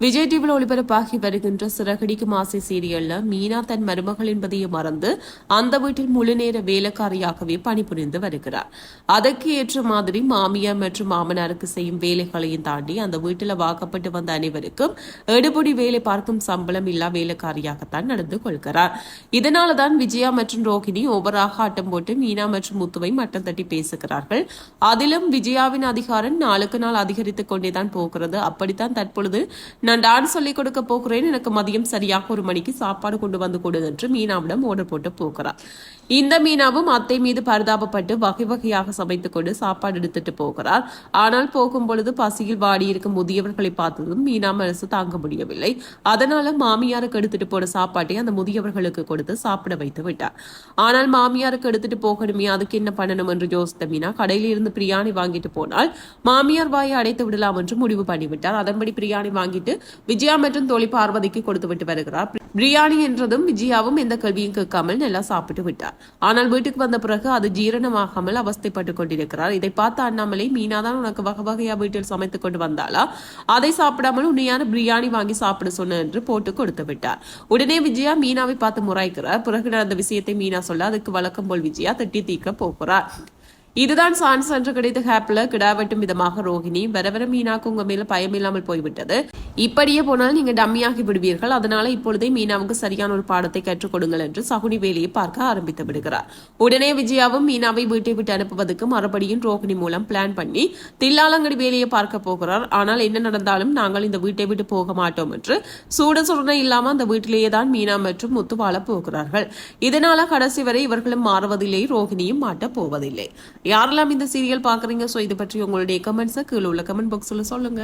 விஜய் டிவியில் ஒளிபரப்பாகி வருகின்ற சிறகடிக்கும் ஆசை சீரியல்ல மீனா தன் மருமகள் என்பதையும் மறந்து அந்த வீட்டில் முழுநேர வேலைக்காரியாகவே பணிபுரிந்து வருகிறார். அதற்கு ஏற்ற மாதிரி மாமியார் மற்றும் மாமனாருக்கு செய்யும் வேலைகளையும் தாண்டி அந்த வீட்டில் வாக்கப்பட்டு வந்த அனைவருக்கும் எடுபடி வேலை பார்க்கும் சம்பளம் இல்லா வேலைக்காரியாகத்தான் நடந்து கொள்கிறார். இதனால தான் விஜயா மற்றும் ரோகிணி ஓவராக ஆட்டம் போட்டு மீனா மற்றும் முத்துவை மட்டம் தட்டி பேசுகிறார்கள். அதிலும் விஜயாவின் அதிகாரம் நாளுக்கு நாள் அதிகரித்துக் கொண்டேதான் போகிறது. அப்படித்தான் தற்பொழுது நான் டான்ஸ் சொல்லிக் கொடுக்க போகிறேன். எனக்கு மதியம் சரியாக ஒரு மணிக்கு சாப்பாடு கொண்டு வந்து கொடு என்று மீனாவிடம் ஓடர் போட்டு போகிறார். இந்த மீனாவும் அத்தை மீது பரிதாபப்பட்டு வகை வகையாக சமைத்துக் கொண்டு சாப்பாடு எடுத்துட்டு போகிறார். ஆனால் போகும் பொழுது பசியில் வாடியிருக்கும் முதியவர்களை பார்த்ததும் மீனா மனசு தாங்க முடியவில்லை. அதனால மாமியாருக்கு எடுத்துட்டு போன சாப்பாட்டை அந்த முதியவர்களுக்கு கொடுத்து சாப்பிட வைத்து விட்டார். ஆனால் மாமியாருக்கு எடுத்துட்டு போகணுமே அதுக்கு என்ன பண்ணணும் என்று யோசித்த மீனா கடையில் இருந்து பிரியாணி வாங்கிட்டு போனால் மாமியார் வாயை அடைத்து விடலாம் என்று முடிவு பண்ணிவிட்டார். அதன்படி பிரியாணி வாங்கிட்டு விஜயா மற்றும் தோழி பார்வதிக்கு கொடுத்து விட்டு வருகிறார். பிரியாணி என்றதும் விஜயாவும் எந்த கேள்வியும் கேட்காமல் நல்லா சாப்பிட்டு விட்டார். ஆனால் வீட்டுக்கு வந்த பிறகு அது ஜீரணமாகாமல் அவஸ்தைப்பட்டு கொண்டிருக்கிறார். இதை பார்த்த அண்ணாமலை மீனாதான் உனக்கு வகை வகையா வீட்டில் சமைத்துக் கொண்டு வந்தாளா? அதை சாப்பிடாமல் உண்மையான பிரியாணி வாங்கி சாப்பிட சொன்ன என்று போட்டு கொடுத்து விட்டார். உடனே விஜயா மீனாவை பார்த்து முறைக்கிறார். பிறகு நடந்த விஷயத்தை மீனா சொல்ல அதுக்கு வழக்கம் போல் விஜயா தட்டி தீர்க்க போகிறார். இதுதான் சான்ஸ் என்று கிடைத்த ஹேப்ல கிடாவட்டும் விதமாக ரோஹிணி வர வர மீனாக்கு உங்க மேல பயமில்லாமல் போய்விட்டது. இப்படியே போனால் நீங்க டம்மியாகி விடுவீர்கள். அதனால இப்பொழுதே மீனாவுக்கு சரியான ஒரு பாடத்தை கற்றுக் கொடுங்கள் என்று சகுனி வேலையை பார்க்க ஆரம்பித்து விடுகிறார். உடனே விஜயாவும் மீனாவை வீட்டை விட்டு அனுப்புவதற்கு மறுபடியும் ரோஹிணி மூலம் பிளான் பண்ணி தில்லாலங்கடி வேலையை பார்க்க போகிறார். ஆனால் என்ன நடந்தாலும் நாங்கள் இந்த வீட்டை விட்டு போக மாட்டோம் என்று சூட சுடனை இல்லாம அந்த வீட்டிலேயே தான் மீனா மற்றும் முத்து வாழ போகிறார்கள். இதனால கடைசி வரை இவர்களும் மாறுவதில்லை ரோஹிணியும் மாட்டப் போவதில்லை. யாரெல்லாம் இந்த சீரியல் பாக்குறீங்க ஸோ இது பற்றி உங்களுடைய கமெண்ட்ஸை கீழே உள்ள கமெண்ட் பாக்ஸில் சொல்லுங்க.